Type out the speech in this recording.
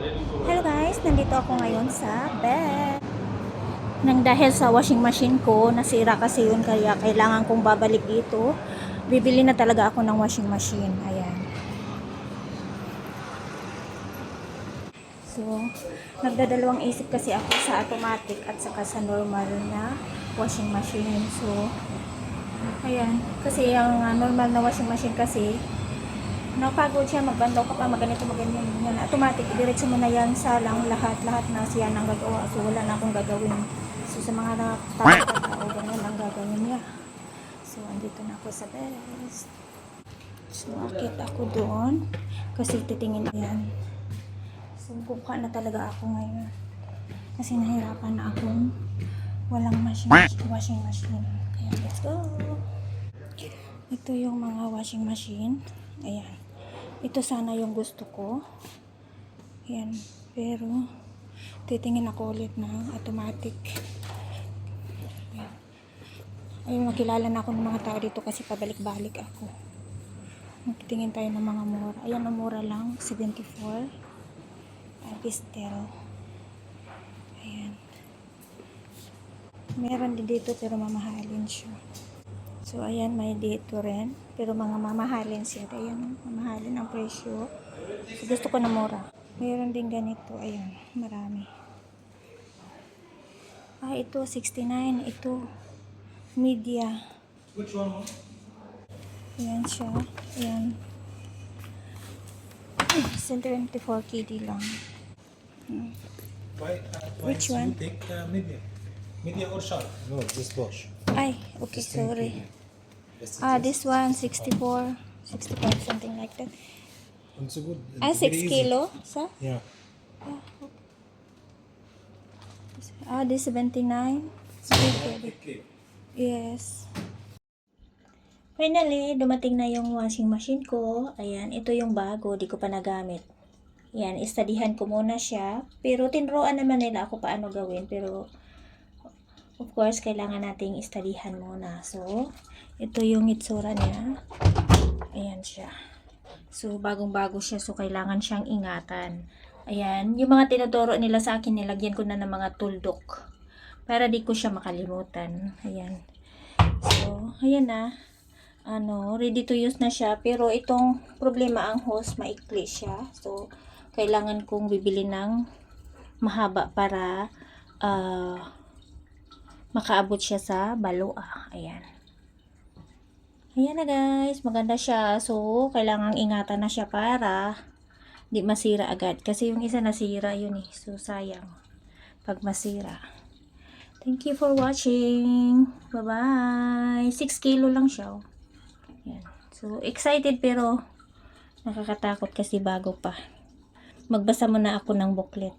Hello guys, nandito ako ngayon sa bed. Nang dahil sa washing machine ko, nasira kasi yun kaya kailangan kong babalik dito. Bibili na talaga ako ng washing machine. Ayan. So, nagdadalawang isip kasi ako sa automatic at saka sa normal na washing machine. So, ayan. Kasi yung ah, normal na washing machine kasi, napagod siya, magbandaw ka pa, maganito, maganyan, yan. Automatic, diretso mo na yan sa lang lahat, lahat na siya nang gagawa. So, wala na akong gagawin. So, sa mga nakakatao, ganyan ang gagawin niya. So, andito na ako sa best. So, akit ako doon. Kasi titingin yan. So, kukuha na talaga ako ngayon. Kasi nahirapan na akong walang machine, washing machine. Kaya, let's go! Ito yung mga washing machine. Ayan. Ito sana yung gusto ko. Ayan. Pero, titingin ako ulit ng automatic. Ayun, makilala na ako ng mga tao dito kasi pabalik-balik ako. Magtingin tayo ng mga mura. Ayan, ang mura lang. 74. Ay, Pistel. Ayan. Meron din dito pero mamahalin siya. So, ayan, may dito rin. Pero mga mamahalin siya. Ayan, mamahalin ang presyo. So, gusto ko na mura. Meron din ganito. Ayan, marami. Ah, ito, 69. Ito, media. Which one? Ayan siya. Ayan. 74 KD lang. Hmm. Why? Uh, why Which one? take uh, medium? Medium or short? No, just Bosch. Ay, okay, Just 10 sorry. Ah, is. this one, 64. 65, something like that. It's good. Ah, Very 6 easy. kilo? Sa? Yeah. Ah, this 79. Okay. Okay. Yes. Finally, dumating na yung washing machine ko. Ayan, ito yung bago, di ko pa nagamit. Ayan, istadihan ko muna siya. Pero tinruan naman nila ako paano gawin. Pero, of course, kailangan nating istadihan muna. So, ito yung itsura niya. Ayan siya. So, bagong-bago siya. So, kailangan siyang ingatan. Ayan, yung mga tinuturo nila sa akin, nilagyan ko na ng mga tuldok. Para di ko siya makalimutan. Ayan. So, ayan na. Ano, ready to use na siya. Pero itong problema ang hose, maikli siya. So, kailangan kong bibili ng mahaba para ah, makaabot siya sa balua. Ayan. Ayan na guys, maganda siya. So, kailangang ingatan na siya para di masira agad. Kasi yung isa nasira yun eh. So, sayang. Pag masira. Thank you for watching. Bye-bye. 6 kilo lang siya. oh. Yan. So, excited pero nakakatakot kasi bago pa. Magbasa muna ako ng booklet.